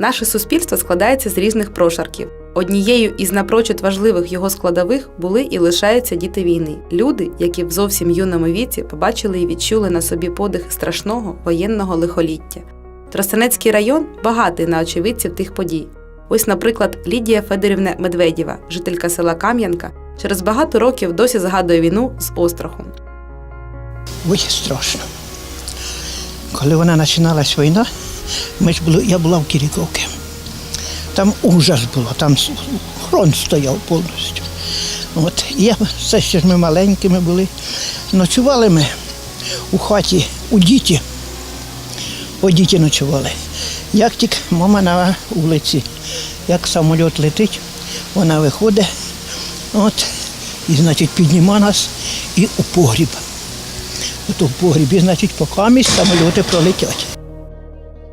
Наше суспільство складається з різних прошарків. Однією із напрочуд важливих його складових були і лишаються діти війни, люди, які в зовсім юному віці побачили і відчули на собі подих страшного воєнного лихоліття. Тростянецький район багатий на очевидців тих подій. Ось, наприклад, Лідія Федорівна Медведєва, жителька села Кам'янка, через багато років досі згадує війну з острахом. Ой, страшно. Коли вона починалась війна, ми ж були, я була в Кіріковці. Там ужас було, там фронт стояв повністю. От, я, все ще ж ми маленькими були. Ночували ми у хаті у діті. У діті ночували. Як тільки мама на вулиці, як самоліт летить, вона виходить, от, і, значить, підніма нас і у погріб. Ото в погрібі, значить, по камінь самоліти пролетять.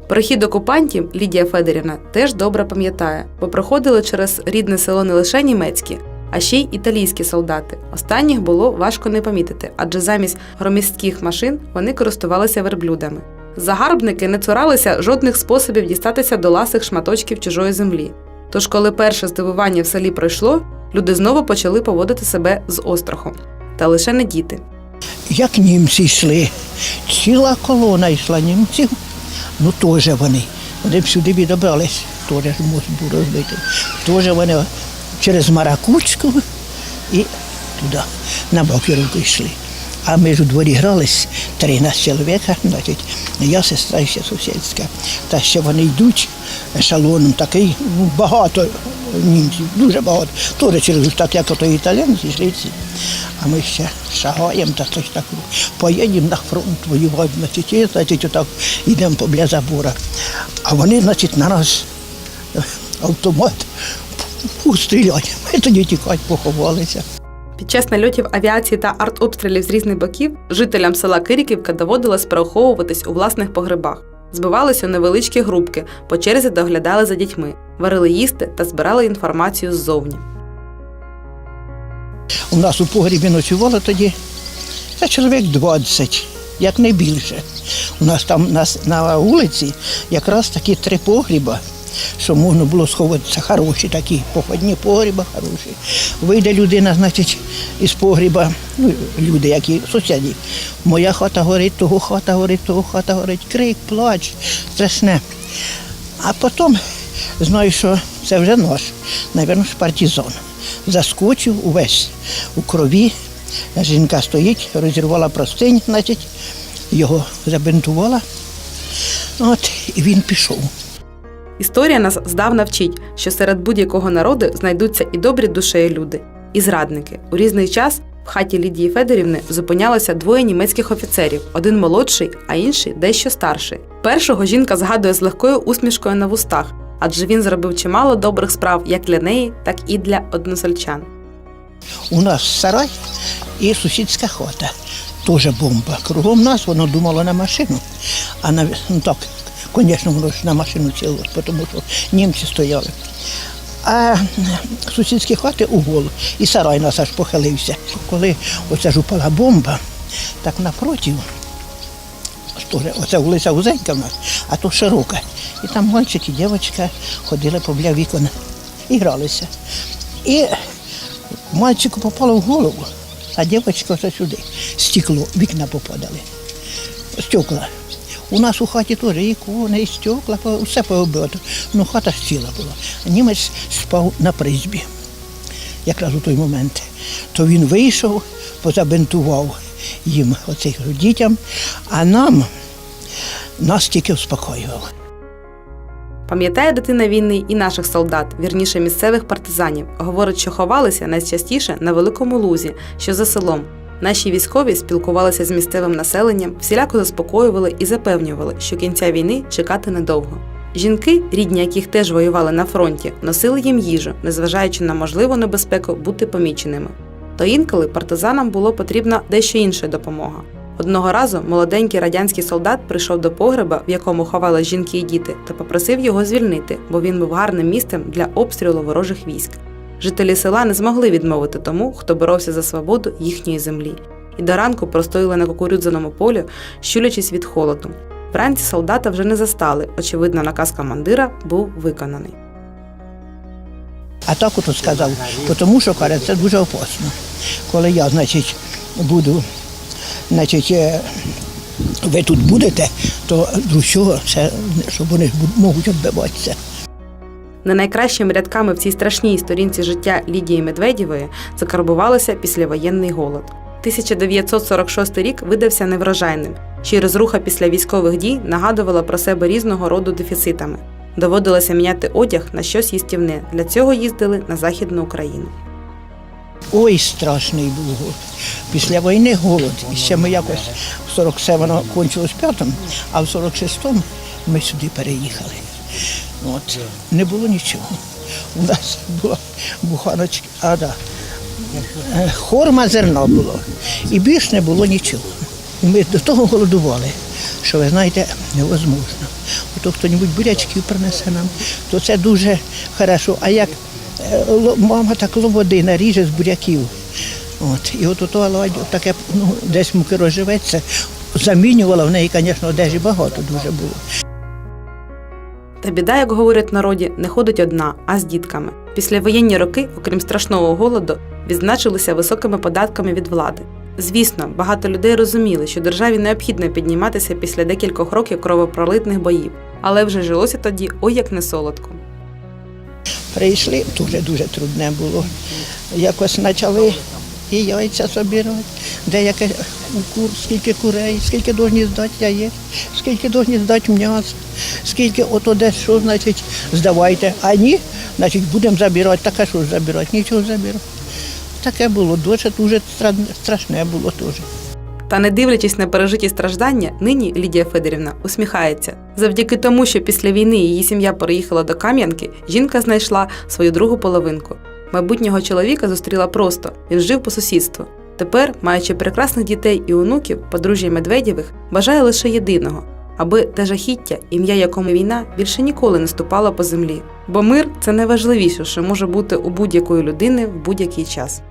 Прихід окупантів Лідія Федорівна теж добре пам'ятає, бо проходили через рідне село не лише німецькі, а ще й італійські солдати. Останніх було важко не помітити, адже замість громістких машин вони користувалися верблюдами. Загарбники не цуралися жодних способів дістатися до ласих шматочків чужої землі. Тож, коли перше здивування в селі пройшло, люди знову почали поводити себе з острахом. Та лише не діти. Як німці йшли, ціла колона йшла німців, ну теж вони. Вони б сюди відобрались, теж можуть мост був розбитий. Теж вони через Маракутську і туди, на Бакіровку йшли. А ми ж у дворі грались, 13 чоловіка, значить, я сестра ще сусідська. Та ще вони йдуть ешелоном такий, ну, багато німців, дуже багато. Теж через так, як ото італійці, йшли ці. А ми ще шагаємо, та щось так поїдемо на фронт воювати, значить, значить, отак йдемо побля забора. А вони, значить, на нас е, автомат стріляють. Ми тоді тікати поховалися. Під час нальотів авіації та артобстрілів з різних боків жителям села Кириківка доводилось переховуватись у власних погребах. Збивались у невеличкі групки, по черзі доглядали за дітьми, варили їсти та збирали інформацію ззовні. У нас у погрібі ночувало тоді та чоловік 20, як не більше. У нас там на, на вулиці якраз такі три погріба, що можна було сховатися хороші такі, походні погріба хороші. Вийде людина, значить, із погріба, ну, люди, які сусіди. Моя хата горить, того хата горить, того хата горить, крик, плач, страшне. А потім знаю, що це вже наш, напевно, партизан. Заскочив увесь у крові. Жінка стоїть, розірвала простинь, значить, його забинтувала. От, і він пішов. Історія нас здавна вчить, що серед будь-якого народу знайдуться і добрі душею люди, і зрадники. У різний час в хаті Лідії Федорівни зупинялося двоє німецьких офіцерів: один молодший, а інший дещо старший. Першого жінка згадує з легкою усмішкою на вустах, адже він зробив чимало добрих справ як для неї, так і для односельчан. У нас сарай і сусідська хата. Теж бомба. Кругом нас воно думало на машину. А на ну так, звісно, ж на машину цілилось, тому що німці стояли. А сусідські хати угол, і сарай нас аж похилився. Коли оце ж упала бомба, так напротив, оце вулиця вузенька в нас, а то широка. І там мальчик і дівчинка ходили побля вікон і гралися. І Мальчику попало в голову, а дівчинка сюди. Стекло, вікна попадали. Стекла. У нас у хаті теж і і стекла, все пооббито. Ну, хата ціла була. Німець спав на призбі, якраз у той момент. То він вийшов, позабинтував їм оцих дітям, а нам нас тільки успокоював. Пам'ятає дитина війни і наших солдат, вірніше місцевих партизанів. Говорить, що ховалися найчастіше на великому лузі, що за селом. Наші військові спілкувалися з місцевим населенням, всіляко заспокоювали і запевнювали, що кінця війни чекати недовго. Жінки, рідні яких теж воювали на фронті, носили їм їжу, незважаючи на можливу небезпеку бути поміченими. То інколи партизанам було потрібна дещо інша допомога. Одного разу молоденький радянський солдат прийшов до погреба, в якому ховали жінки і діти, та попросив його звільнити, бо він був гарним місцем для обстрілу ворожих військ. Жителі села не змогли відмовити тому, хто боровся за свободу їхньої землі, і до ранку простоїли на кукурудзяному полі, щулячись від холоду. Вранці солдата вже не застали. Очевидно, наказ командира був виконаний. А так ото сказав, тому що каже, це дуже опасно. Коли я, значить, буду, значить, е, ви тут будете, то до чого це, щоб вони можуть відбиватися. Не найкращими рядками в цій страшній сторінці життя Лідії Медведєвої закарбувалося післявоєнний голод. 1946 рік видався неврожайним, ще й розруха після військових дій нагадувала про себе різного роду дефіцитами. Доводилося міняти одяг на щось їстівне. Для цього їздили на Західну Україну. Ой, страшний був голод. Після війни голод. І ще ми якось в 47-му кончилось п'ятому, а в 46-му ми сюди переїхали. От. Не було нічого. У нас була буханочка, а да. е, хорма зерно було. І більш не було нічого. І Ми до того голодували, що ви знаєте, невозможно. Ото хто-небудь бурячків принесе нам, то це дуже хорошо. А як е, мама так лободи наріже з буряків. От, і от ото таке, ну, десь муки розживеться, замінювала в неї, звісно, одежі багато дуже було. Та біда, як говорять народі, не ходить одна, а з дітками. Післявоєнні роки, окрім страшного голоду, відзначилися високими податками від влади. Звісно, багато людей розуміли, що державі необхідно підніматися після декількох років кровопролитних боїв, але вже жилося тоді ой як не солодко. Прийшли, дуже дуже трудне було. Якось почали і яйця збирати, деяке кур, скільки курей, скільки повинні здати яєць, скільки повинні здати м'ясо, скільки ото десь що, значить, здавайте. А ні, значить, будемо забирати. Так а що ж забирати? Нічого забирати. Таке було, дуже дуже страшне було теж. Та не дивлячись на пережиті страждання, нині Лідія Федорівна усміхається. Завдяки тому, що після війни її сім'я переїхала до Кам'янки, жінка знайшла свою другу половинку. Майбутнього чоловіка зустріла просто. Він жив по сусідству. Тепер, маючи прекрасних дітей і онуків, подружжя Медведєвих бажає лише єдиного, аби те жахіття, ім'я якому війна, більше ніколи не ступало по землі. Бо мир це найважливіше, що може бути у будь-якої людини в будь-який час.